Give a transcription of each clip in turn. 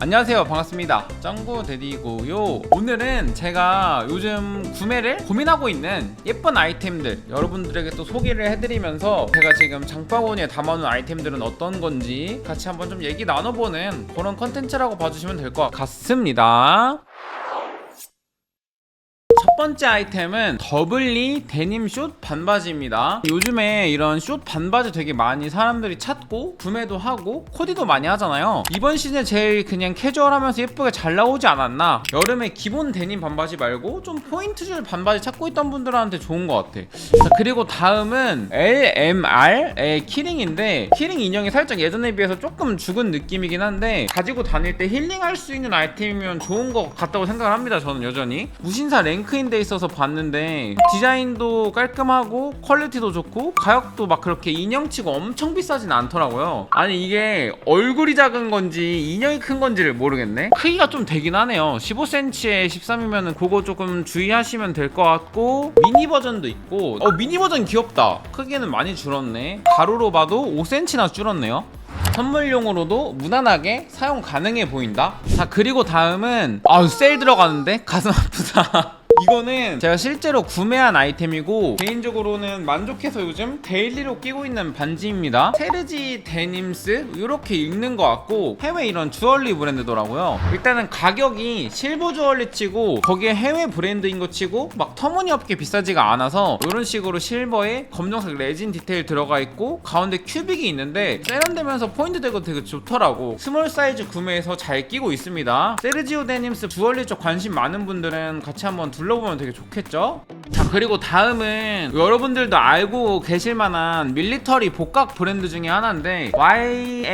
안녕하세요. 반갑습니다. 짱구 데디고요. 오늘은 제가 요즘 구매를 고민하고 있는 예쁜 아이템들 여러분들에게 또 소개를 해드리면서 제가 지금 장바구니에 담아놓은 아이템들은 어떤 건지 같이 한번 좀 얘기 나눠보는 그런 컨텐츠라고 봐주시면 될 것 같습니다 첫 번째 아이템은 더블리 데님 숏 반바지입니다. 요즘에 이런 숏 반바지 되게 많이 사람들이 찾고 구매도 하고 코디도 많이 하잖아요. 이번 시즌 제일 그냥 캐주얼하면서 예쁘게 잘 나오지 않았나? 여름에 기본 데님 반바지 말고 좀 포인트 줄 반바지 찾고 있던 분들한테 좋은 것 같아. 자 그리고 다음은 LMR의 키링인데 키링 인형이 살짝 예전에 비해서 조금 죽은 느낌이긴 한데 가지고 다닐 때 힐링할 수 있는 아이템이면 좋은 것 같다고 생각을 합니다. 저는 여전히 무신사 랭크인 돼 있어서 봤는데 디자인도 깔끔하고 퀄리티도 좋고 가격도 막 그렇게 인형치고 엄청 비싸진 않더라고요. 아니 이게 얼굴이 작은 건지 인형이 큰 건지를 모르겠네. 크기가 좀 되긴 하네요. 15cm에 13이면은 그거 조금 주의하시면 될 것 같고 미니 버전도 있고 어 미니 버전 귀엽다. 크기는 많이 줄었네. 가로로 봐도 5cm나 줄었네요. 선물용으로도 무난하게 사용 가능해 보인다. 자 그리고 다음은 세일 들어가는데 가슴 아프다. 이거는 제가 실제로 구매한 아이템이고 개인적으로는 만족해서 요즘 데일리로 끼고 있는 반지입니다. 테르지 데님스 이렇게 읽는 것 같고 해외 이런 주얼리 브랜드더라고요. 일단은 가격이 실버 주얼리 치고 거기에 해외 브랜드인 거 치고 막 터무니없게 비싸지가 않아서 이런 식으로 실버에 검정색 레진 디테일 들어가 있고 가운데 큐빅이 있는데 세련되면서 포인트 되고 되게 좋더라고. 스몰 사이즈 구매해서 잘 끼고 있습니다. 세르지오 데님스 주얼리 쪽 관심 많은 분들은 같이 한번 둘 러보면 되게 좋겠죠? 자 그리고 다음은 여러분들도 알고 계실 만한 밀리터리 복각 브랜드 중에 하나인데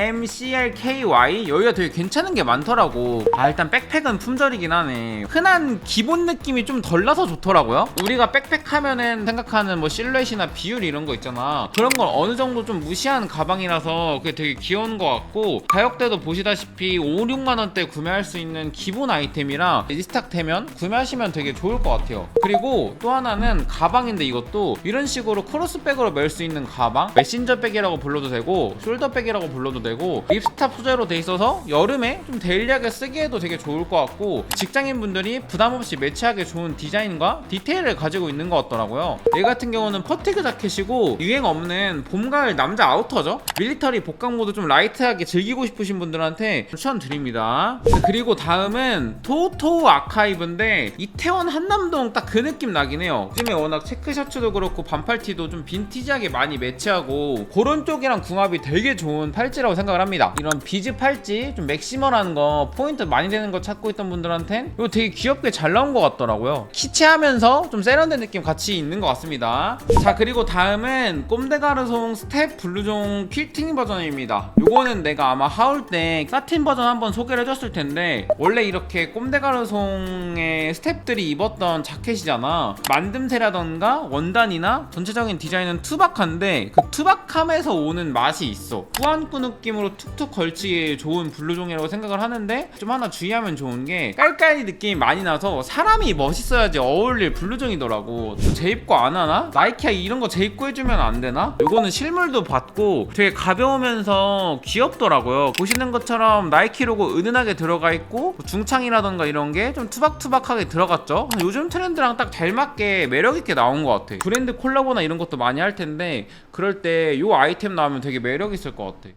YMCLKY 여기가 되게 괜찮은 게 많더라고. 아 일단 백팩은 품절이긴 하네. 흔한 기본 느낌이 좀 덜 나서 좋더라고요. 우리가 백팩 하면은 생각하는 뭐 실루엣이나 비율 이런 거 있잖아. 그런 건 어느 정도 좀 무시한 가방이라서 그게 되게 귀여운 것 같고 가격대도 보시다시피 5, 6만 원대 구매할 수 있는 기본 아이템이라 리스탁 되면 구매하시면 되게 좋을 것 같아요. 그리고 또 하나는 가방인데 이것도 이런 식으로 크로스백으로 멜 수 있는 가방 메신저 백이라고 불러도 되고 숄더 백이라고 불러도 되고 립스탑 소재로 돼 있어서 여름에 좀 데일리하게 쓰기에도 되게 좋을 것 같고 직장인 분들이 부담 없이 매치하기 좋은 디자인과 디테일을 가지고 있는 것 같더라고요. 얘 같은 경우는 퍼티그 자켓이고 유행 없는 봄 가을 남자 아우터죠? 밀리터리 복강 모드 좀 라이트하게 즐기고 싶으신 분들한테 추천드립니다. 그리고 다음은 토토 아카이브인데 이태원 한남동 딱 그 느낌 나긴 해요 요즘에 워낙 체크 셔츠도 그렇고 반팔티도 좀 빈티지하게 많이 매치하고 그런 쪽이랑 궁합이 되게 좋은 팔찌라고 생각을 합니다. 이런 비즈 팔찌 좀 맥시멀한 거 포인트 많이 되는 거 찾고 있던 분들한텐 이거 되게 귀엽게 잘 나온 것 같더라고요. 키치하면서 좀 세련된 느낌 같이 있는 것 같습니다. 자 그리고 다음은 꼼데가르송 스텝 블루종 퀼팅 버전입니다. 요거는 내가 아마 하울 때 사틴 버전 한번 소개를 해줬을 텐데 원래 이렇게 꼼데가르송의 스텝들이 입었던 자켓이잖아. 만 듦새라던가 원단이나 전체적인 디자인은 투박한데 그 투박함에서 오는 맛이 있어 꾸안꾸 느낌으로 툭툭 걸치기 좋은 블루종이라고 생각을 하는데 좀 하나 주의하면 좋은 게 깔깔이 느낌이 많이 나서 사람이 멋있어야지 어울릴 블루종이더라고 재입고 안 하나? 나이키야 이런 거 재입고 해주면 안 되나? 요거는 실물도 봤고 되게 가벼우면서 귀엽더라고요 보시는 것처럼 나이키 로고 은은하게 들어가 있고 중창이라던가 이런 게 좀 투박투박하게 들어갔죠 요즘 트렌드랑 딱 잘 맞게 매력 있게 나온 것 같아. 브랜드 콜라보나 이런 것도 많이 할 텐데 그럴 때 요 아이템 나오면 되게 매력 있을 것 같아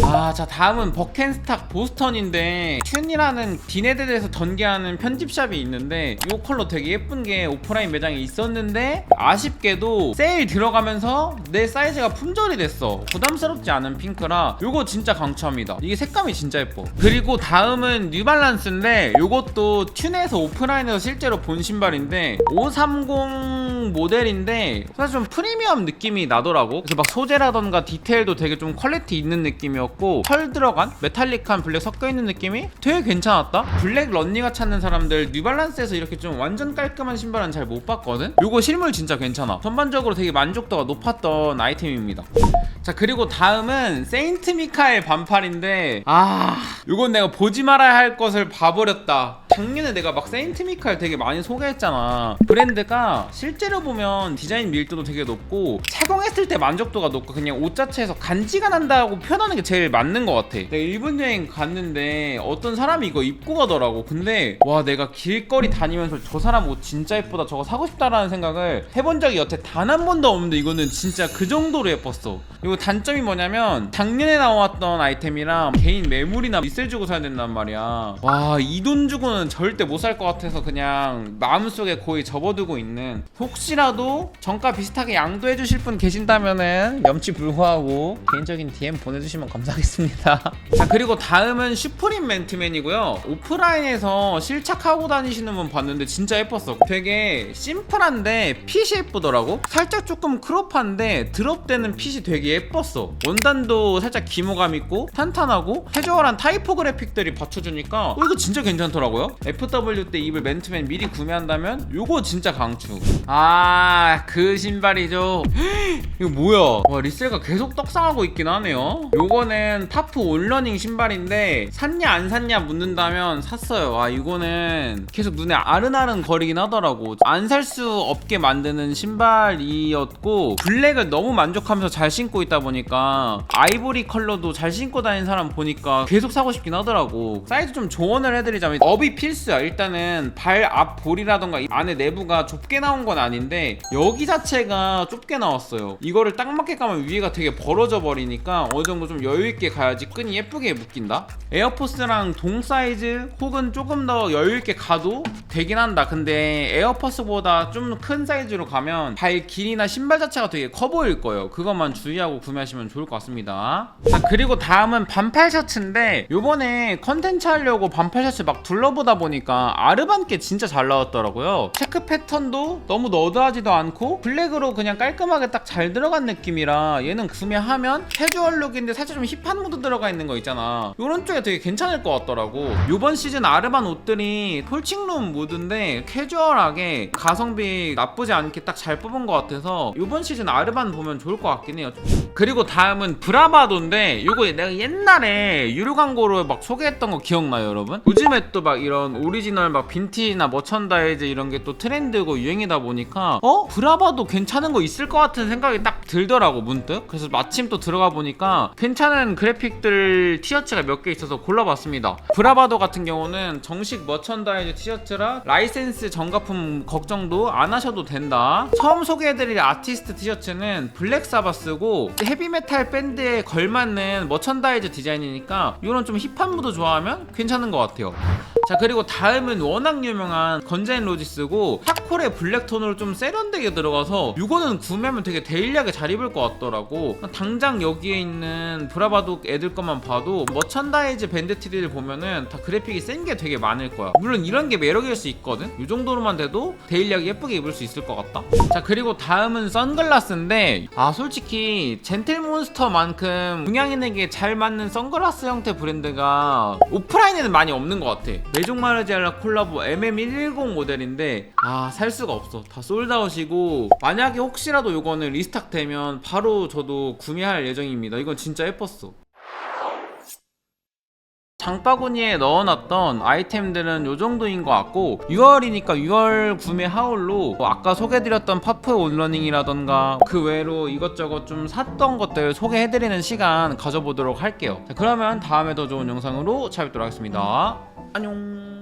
아, 자 다음은 버켄스탁 보스턴인데 튠이라는 디네드에서 전개하는 편집샵이 있는데 이 컬러 되게 예쁜 게 오프라인 매장에 있었는데 아쉽게도 세일 들어가면서 내 사이즈가 품절이 됐어. 부담스럽지 않은 핑크라 요거 진짜 강추합니다. 이게 색감이 진짜 예뻐. 그리고 다음은 뉴발란스인데 요것도 튠에서 오프라인에서 실제로 본 신발인데 530 모델인데 사실 좀 프리미엄 느낌이 나더라고. 그래서 막 소재라던가 디테일도 되게 좀 퀄리티 있는 느낌이었고 펄 들어간 메탈릭한 블랙 섞여 있는 느낌이 되게 괜찮았다. 블랙 런닝화 찾는 사람들 뉴발란스에서 이렇게 좀 완전 깔끔한 신발은 잘 못 봤거든. 요거 실물 진짜 괜찮아. 전반적으로 되게 만족도가 높았던 아이템입니다. 자 그리고 다음은 세인트 미카엘 반팔인데 아 요건 내가 보지 말아야 할 것을 봐버렸다 작년에 내가 막 세인트 미칼 되게 많이 소개했잖아. 브랜드가 실제로 보면 디자인 밀도도 되게 높고 착용했을 때 만족도가 높고 그냥 옷 자체에서 간지가 난다고 표현하는 게 제일 맞는 것 같아. 내가 일본 여행 갔는데 어떤 사람이 이거 입고 가더라고. 근데 와 내가 길거리 다니면서 저 사람 옷 진짜 예쁘다 저거 사고 싶다라는 생각을 해본 적이 여태 단 한 번도 없는데 이거는 진짜 그 정도로 예뻤어. 그리고 단점이 뭐냐면 작년에 나왔던 아이템이랑 개인 매물이나 리셀 주고 사야 된단 말이야. 와 이 돈 주고는 절대 못 살 것 같아서 그냥 마음속에 거의 접어두고 있는 혹시라도 정가 비슷하게 양도해 주실 분 계신다면은 염치 불구하고 개인적인 DM 보내주시면 감사하겠습니다. 자 그리고 다음은 슈프림 맨투맨이고요. 오프라인에서 실착하고 다니시는 분 봤는데 진짜 예뻤어. 되게 심플한데 핏이 예쁘더라고. 살짝 조금 크롭한데 드롭되는 핏이 되게 예뻤어. 원단도 살짝 기모감 있고 탄탄하고 캐주얼한 타이포그래픽들이 받쳐주니까 어, 이거 진짜 괜찮더라고요 FW 때 입을 맨투맨 미리 구매한다면 요거 진짜 강추. 아 그 신발이죠. 이거 뭐야? 와 리셀가 계속 떡상하고 있긴 하네요. 요거는 타프 온러닝 신발인데 샀냐 안 샀냐 묻는다면 샀어요. 아 이거는 계속 눈에 아른아른 거리긴 하더라고. 안 살 수 없게 만드는 신발이었고 블랙을 너무 만족하면서 잘 신고 있다 보니까 아이보리 컬러도 잘 신고 다니는 사람 보니까 계속 사고 싶긴 하더라고. 사이즈 좀 조언을 해드리자면 업이 필수야. 일단은 발 앞 볼이라던가 이 안에 내부가 좁게 나온 건 아닌데 여기 자체가 좁게 나왔어요. 이거를 딱 맞게 가면 위에가 되게 벌어져 버리니까 어느 정도 좀 여유 있게 가야지 끈이 예쁘게 묶인다. 에어포스랑 동 사이즈 혹은 조금 더 여유 있게 가도 되긴 한다. 근데 에어포스보다 좀 큰 사이즈로 가면 발 길이나 신발 자체가 되게 커 보일 거예요. 그것만 주의하고 구매하시면 좋을 것 같습니다. 자 그리고 다음은 반팔 셔츠인데 요번에 컨텐츠 하려고 반팔 셔츠 막 둘러보다 보니까 아르반께 진짜 잘 나왔더라고요. 체크 패턴도 너무 너드하지도 않고 블랙으로 그냥 깔끔하게 딱 잘 들어간 느낌이라 얘는 구매하면 캐주얼 룩인데 살짝 좀 힙한 무드 들어가 있는 거 있잖아. 요런 쪽에 되게 괜찮을 것 같더라고. 요번 시즌 아르반 옷들이 톨칭룸 무드인데 캐주얼하게 가성비 나쁘지 않게 딱 잘 뽑은 것 같아서 요번 시즌 아르반 보면 좋을 것 같긴 해요 그리고 다음은 브라바도인데 요거 내가 옛날에 유료 광고로 막 소개했던 거 기억나요 여러분? 요즘에 또 막 이런 오리지널 막 빈티나 머천다이즈 이런 게 또 트렌드고 유행이다 보니까 어? 브라바도 괜찮은 거 있을 것 같은 생각이 딱 들더라고 문득 그래서 마침 또 들어가 보니까 괜찮은 그래픽들 티셔츠가 몇 개 있어서 골라봤습니다 브라바도 같은 경우는 정식 머천다이즈 티셔츠라 라이센스 정가품 걱정도 안 하셔도 된다 처음 소개해드릴 아티스트 티셔츠는 블랙 사바스고 헤비메탈 밴드에 걸맞는 머천다이즈 디자인이니까 이런 좀 힙한 무드 좋아하면 괜찮은 것 같아요 자 그리고 다음은 워낙 유명한 건자인 로지스고 핫콜의 블랙톤으로 좀 세련되게 들어가서 이거는 구매하면 되게 데일리하게 잘 입을 것 같더라고. 당장 여기에 있는 브라바도 애들 것만 봐도 머천다이즈 밴드 티들 보면은 다 그래픽이 센 게 되게 많을 거야. 물론 이런 게 매력일 수 있거든? 이 정도로만 돼도 데일리하게 예쁘게 입을 수 있을 것 같다. 자 그리고 다음은 선글라스인데 아 솔직히 젠틀몬스터만큼 동양인에게 잘 맞는 선글라스 형태 브랜드가 오프라인에는 많이 없는 것 같아 메종 마르지알라 콜라보 MM110 모델인데 아 살 수가 없어. 다 솔드아웃이고 만약에 혹시라도 이거는 리스탁 되면 바로 저도 구매할 예정입니다. 이건 진짜 예뻤어 장바구니에 넣어놨던 아이템들은 요 정도인 것 같고 6월이니까 6월 구매 하울로 뭐 아까 소개해드렸던 파프 온러닝이라던가 그 외로 이것저것 좀 샀던 것들 소개해드리는 시간 가져보도록 할게요. 자, 그러면 다음에 더 좋은 영상으로 찾아뵙도록 하겠습니다. 안녕